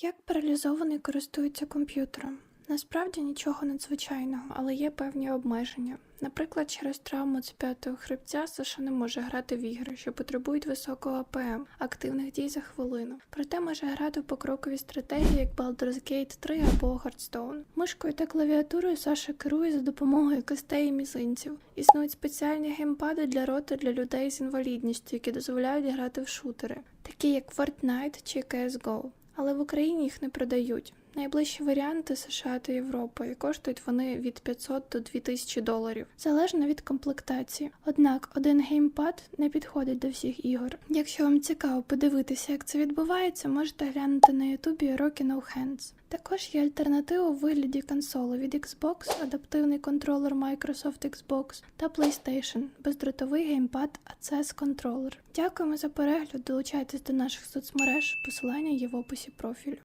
Як паралізований користується комп'ютером? Насправді нічого надзвичайного, але є певні обмеження. Наприклад, через травму цеп'ятого хребця Саша не може грати в ігри, що потребують високого АПМ, активних дій за хвилину. Проте може грати в покрокові стратегії, як Baldur's Gate 3 або Hearthstone. Мишкою та клавіатурою Саша керує за допомогою костей і мізинців. Існують спеціальні геймпади для роти для людей з інвалідністю, які дозволяють грати в шутери, такі як Fortnite чи CSGO. Але в Україні їх не продають. Найближчі варіанти США та Європи і коштують вони від 500 до 2000 доларів, залежно від комплектації. Однак один геймпад не підходить до всіх ігор. Якщо вам цікаво подивитися, як це відбувається, можете глянути на ютубі Rocky No Hands. Також є альтернатива у вигляді консоли від Xbox, адаптивний контролер Microsoft Xbox та PlayStation, бездротовий геймпад Access контролер. Дякуємо за перегляд, долучайтесь до наших соцмереж, посилання є в описі профілю.